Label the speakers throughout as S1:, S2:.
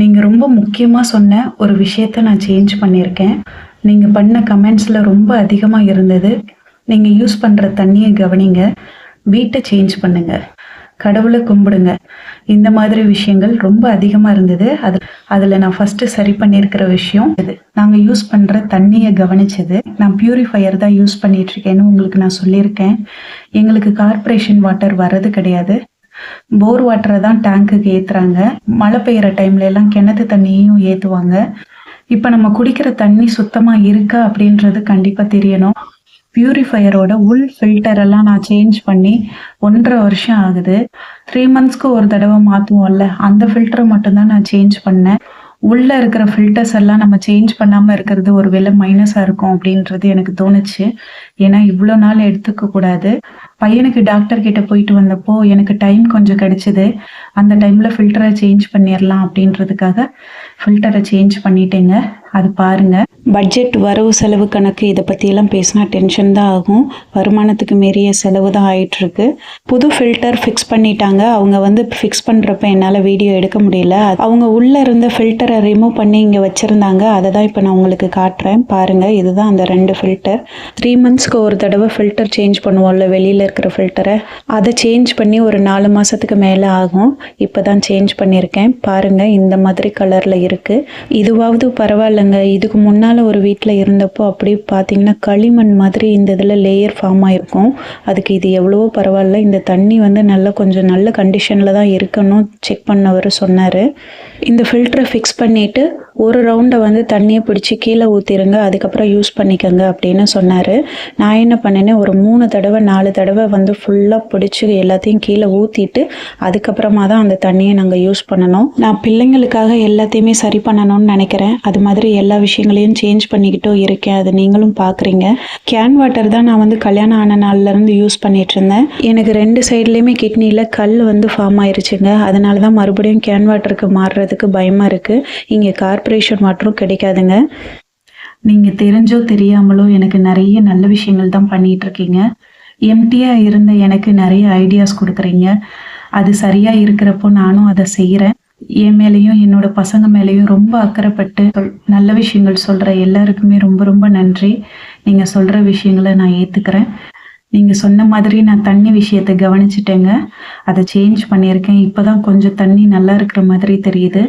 S1: நீங்கள் ரொம்ப முக்கியமாக சொன்ன ஒரு விஷயத்த நான் சேஞ்ச் பண்ணியிருக்கேன். நீங்கள் பண்ண கமெண்ட்ஸில் ரொம்ப அதிகமாக இருந்தது. நீங்கள் யூஸ் பண்ணுற தண்ணியை கவனிங்க. வீட்டை சேஞ்ச் பண்ணுங்க. கடவுளை கும்பிடுங்க. இந்த மாதிரி விஷயங்கள் ரொம்ப அதிகமாக இருந்தது. அது அதில் நான் ஃபஸ்ட்டு சரி பண்ணியிருக்கிற விஷயம் இது. நாங்கள் யூஸ் பண்ணுற தண்ணியை கவனிச்சது. நான் பியூரிஃபையர் தான் யூஸ் பண்ணிகிட்ருக்கேன்னு உங்களுக்கு நான் சொல்லியிருக்கேன். எங்களுக்கு கார்பரேஷன் வாட்டர் வர்றது கிடையாது. போர் வாட்டரை தான் டேங்க்குக்கு ஏற்றுறாங்க மழை பெய்கிற டைம்ல எல்லாம் கிணத்து தண்ணியையும் ஏற்றுவாங்க இப்போ நம்ம குடிக்கிற தண்ணி சுத்தமாக இருக்கா அப்படின்றது கண்டிப்பாக தெரியணும். பியூரிஃபையரோட உள் ஃபில்டர் எல்லாம் நான் சேஞ்ச் பண்ணி ஒன்றரை வருஷம் ஆகுது. த்ரீ மந்த்ஸ்க்கு ஒரு தடவை மாற்றுவோம்ல அந்த ஃபில்டரை மட்டும்தான் நான் சேஞ்ச் பண்ணேன். உள்ளே இருக்கிற ஃபில்டர்ஸ் எல்லாம் நம்ம சேஞ்ச் பண்ணாமல் இருக்கிறது ஒரு வேளை மைனஸாக இருக்கும் அப்படின்றது எனக்கு தோணுச்சு. ஏன்னா இவ்வளோ நாள் எடுத்துக்க கூடாது பையனுக்கு டாக்டர் கிட்ட போயிட்டு வந்தப்போ எனக்கு டைம் கொஞ்சம் கிடைச்சிது. அந்த டைமில் ஃபில்டரை சேஞ்ச் பண்ணிடலாம் அப்படின்றதுக்காக ஃபில்டரை சேஞ்ச் பண்ணிட்டேங்க. அது பாருங்க. பட்ஜெட் வரவு செலவு கணக்கு இதை பற்றியெல்லாம் பேசினா டென்ஷன் தான் ஆகும். வருமானத்துக்கு மீறிய செலவு தான் ஆயிட்டுருக்கு. புது ஃபில்டர் ஃபிக்ஸ் பண்ணிட்டாங்க. அவங்க வந்து ஃபிக்ஸ் பண்ணுறப்ப என்னால் வீடியோ எடுக்க முடியல. அவங்க உள்ளே இருந்த ஃபில்டரை ரிமூவ் பண்ணி இங்கே வச்சுருந்தாங்க. அதை தான் இப்போ நான் உங்களுக்கு காட்டுறேன். பாருங்கள் இதுதான் அந்த ரெண்டு ஃபில்டர் த்ரீ மந்த்ஸ்க்கு ஒரு தடவை ஃபில்டர் சேஞ்ச் பண்ணுவோம்ல வெளியில் இருக்கிற ஃபில்டரை அதை சேஞ்ச் பண்ணி ஒரு நாலு மாதத்துக்கு மேலே ஆகும். இப்போ தான் சேஞ்ச் பண்ணியிருக்கேன் பாருங்கள் இந்த மாதிரி கலரில் இருக்குது இதுவாவது பரவாயில்லைங்க. இதுக்கு முன்னால் ஒரு வீட்டில் இருந்தப்போ அப்படியே பார்த்தீங்கன்னா களிமண் மாதிரி இந்த இதில் லேயர் ஃபார்ம் ஆகிருக்கும் அதுக்கு இது எவ்வளவோ பரவாயில்ல. இந்த தண்ணி வந்து நல்லா கொஞ்சம் நல்ல கண்டிஷனில் தான் இருக்கணும் செக் பண்ணவர் சொன்னார். இந்த ஃபில்டரை ஃபிக்ஸ் பண்ணிவிட்டு ஒரு ரவுண்டை வந்து தண்ணியை பிடிச்சி கீழே ஊற்றிருங்க அதுக்கப்புறம் யூஸ் பண்ணிக்கோங்க அப்படின்னு சொன்னார். நான் என்ன பண்ணினேன் ஒரு மூணு தடவை நாலு தடவை வந்து ஃபுல்லாக பிடிச்சி எல்லாத்தையும் கீழே ஊற்றிட்டு அதுக்கப்புறமா தான் அந்த தண்ணியை நாங்கள் யூஸ் பண்ணணும். நான் பிள்ளைங்களுக்காக எல்லாத்தையுமே சரி பண்ணணும்னு நினைக்கிறேன். அது மாதிரி எல்லா விஷயங்களையும் சேஞ்ச் பண்ணிக்கிட்டும் இருக்கேன். அது நீங்களும் பார்க்குறீங்க கேன் வாட்டர் தான் நான் வந்து கல்யாணம் ஆன நாள்லேருந்து யூஸ் பண்ணிகிட்டு இருந்தேன். எனக்கு ரெண்டு சைட்லேயுமே கிட்னியில் கல் வந்து ஃபார்ம் ஆயிருச்சுங்க. அதனால தான் மறுபடியும் கேன் வாட்டருக்கு மாறுறதுக்கு பயமாக இருக்குது இங்கே கார் கார்ப்பரேஷன் வாட்டரும் கிடைக்காதுங்க. நீங்கள் தெரிஞ்சோ தெரியாமலோ எனக்கு நிறைய நல்ல விஷயங்கள் தான் பண்ணிட்டு இருக்கீங்க எம்டியாக இருந்த எனக்கு நிறைய ஐடியாஸ் கொடுக்குறீங்க. அது சரியாக இருக்கிறப்போ நானும் அதை செய்கிறேன் என் மேலேயும் என்னோட பசங்க மேலேயும் ரொம்ப அக்கறைப்பட்டு சொல்- நல்ல விஷயங்கள் சொல்கிற எல்லாருக்குமே ரொம்ப ரொம்ப நன்றி. நீங்கள் சொல்கிற விஷயங்களை நான் ஏற்றுக்கிறேன் நீங்கள் சொன்ன மாதிரி நான் தண்ணி விஷயத்தை கவனிச்சிட்டேங்க. அதை சேஞ்ச் பண்ணியிருக்கேன். இப்போ தான் கொஞ்சம் தண்ணி நல்லா இருக்கிற மாதிரி தெரியுது.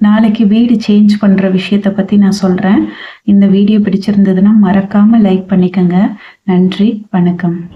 S1: நாளைக்கு வீடு சேஞ்ச் பண்ணுற விஷயத்தை பற்றி நான் சொல்கிறேன் இந்த வீடியோ பிடிச்சிருந்ததுன்னா மறக்காமல் லைக் பண்ணிக்கோங்க. நன்றி வணக்கம்.